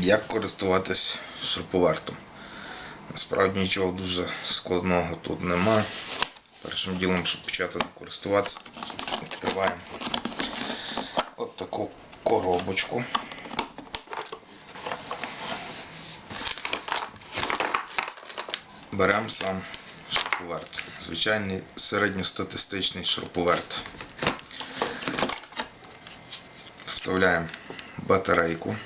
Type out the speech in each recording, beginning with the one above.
Як користуватись шуруповертом? Насправді нічого дуже складного тут нема. Першим ділом, щоб почати користуватися, відкриваємо от таку коробочку. Беремо сам шуруповерт. Звичайний середньостатистичний шуруповерт. Вставляємо батарейку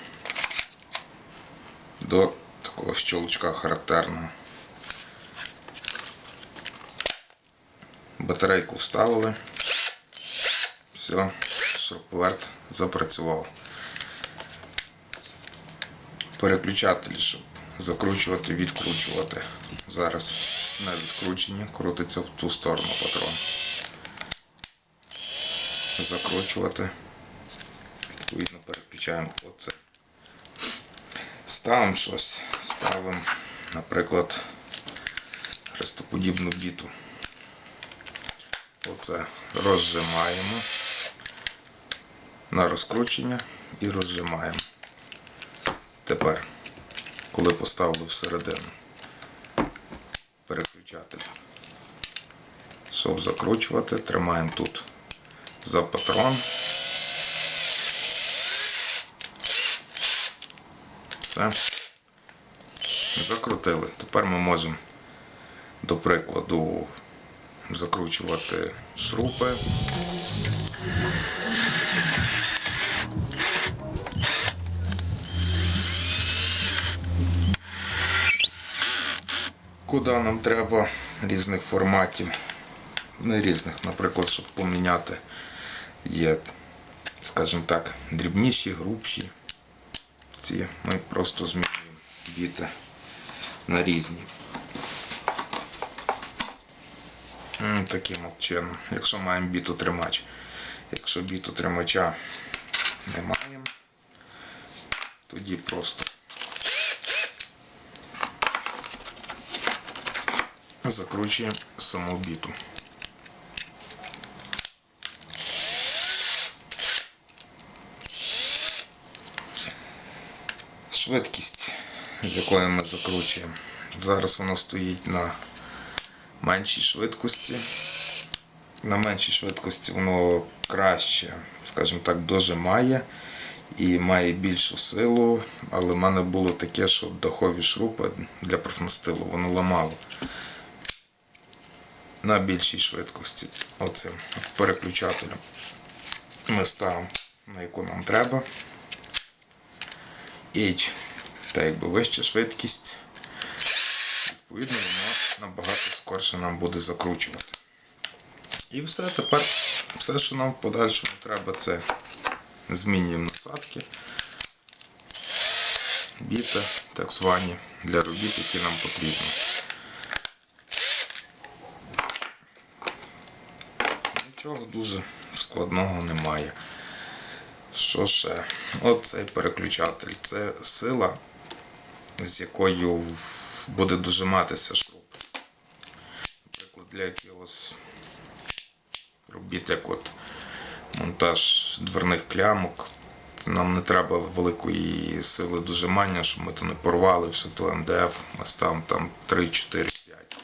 до такого щелчка характерного. Батарейку вставили. Все, шуруповерт запрацював. Переключателі, щоб закручувати, відкручувати. Зараз на відкрученні крутиться в ту сторону патрон. Закручувати. Відповідно, переключаємо оце. Ставимо щось, ставимо, наприклад, хрестоподібну біту. Оце розжимаємо на розкручення і розжимаємо. Тепер, коли поставили всередину переключатель, щоб закручувати, тримаємо тут за патрон. Все. Закрутили. Тепер ми можемо, до прикладу, закручувати шрупи. Куди нам треба різних форматів. Не різних, наприклад, щоб поміняти є, скажімо так, дрібніші, грубші. Ці ми просто змінюємо біти на різні. Таким от чином. Якщо маємо бітотримач. Якщо бітотримача не маємо, тоді просто закручуємо саму біту. Швидкість, з якою ми закручуємо. Зараз воно стоїть на меншій швидкості. На меншій швидкості воно краще, скажімо так, дожимає і має більшу силу, але в мене було таке, що дахові шрупи для профнастилу воно ламало на більшій швидкості. Оцим переключателем ми ставимо на яку нам треба. H, так якби вища швидкість. Відповідно, воно набагато скорше нам буде закручувати. І все, тепер все, що нам в подальшому треба, це змінюємо насадки, біти, так звані, для робіт, які нам потрібні. Нічого дуже складного немає. Що ще? От цей переключатель. Це сила, з якою буде дожиматися шуруп. Наприклад, для якогось робіт, як от монтаж дверних клямок. Нам не треба великої сили дожимання, щоб ми то не порвали всю ту МДФ. Ми ставимо там 3, 4, 5.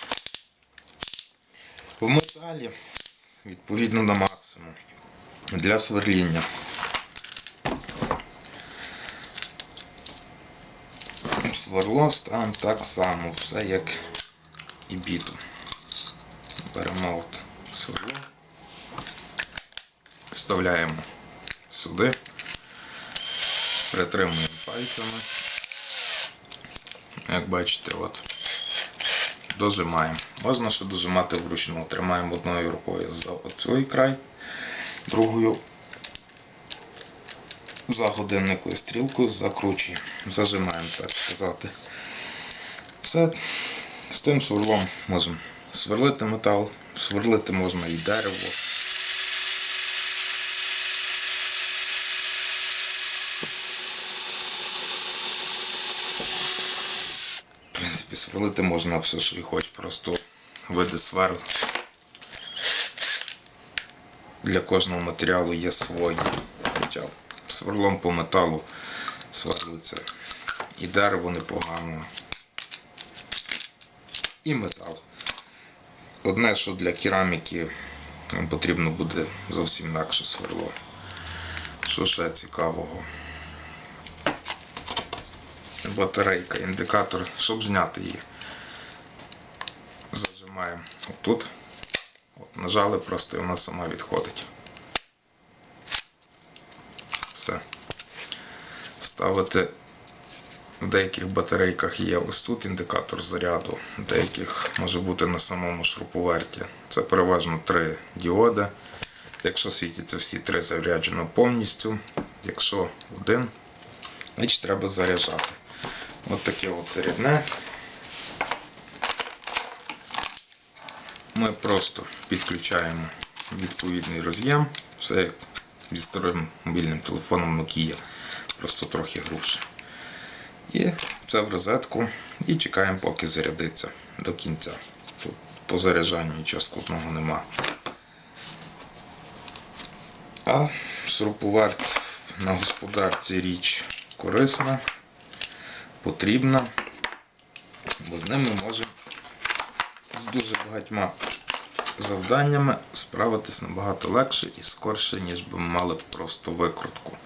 В металі відповідно на максимум для сверління. Сверло ставимо так само, все як і біту. Беремо от сверло, вставляємо сюди, притримуємо пальцями. Як бачите, от дожимаємо. Можна ще дожимати вручну. Тримаємо одною рукою за оцей край, другою за годинникою стрілкою закручуємо, зажимаємо, так сказати. Все. З тим сверлом можемо сверлити метал, сверлити можна і дерево. В принципі, сверлити можна все, що і хоч, просто види сверл. Для кожного матеріалу є свої. Хоча сверлом по металу сверлиться і дерево непогано. І метал. Одне, що для кераміки вам потрібно буде зовсім інакше сверло. Що ще цікавого? Батарейка, індикатор, щоб зняти її. Зажимаємо отут. От, нажали просто і вона сама відходить. Все. Ставити в деяких батарейках є ось тут індикатор заряду, деяких може бути на самому шуруповерті. Це переважно три діоди. Якщо світяться всі три заряджено повністю, якщо один, значить треба заряджати. Ось таке от зарядне. Ми просто підключаємо відповідний роз'єм, все як зі старим мобільним телефоном Nokia, просто трохи грубше. І це в розетку і чекаємо, поки зарядиться до кінця. Тут по заряджанню нічого складного нема. А шуруповерт на господарці річ корисна, потрібна, бо з ним ми можемо з дуже багатьма завданнями справитись набагато легше і скорше, ніж би ми мали просто викрутку.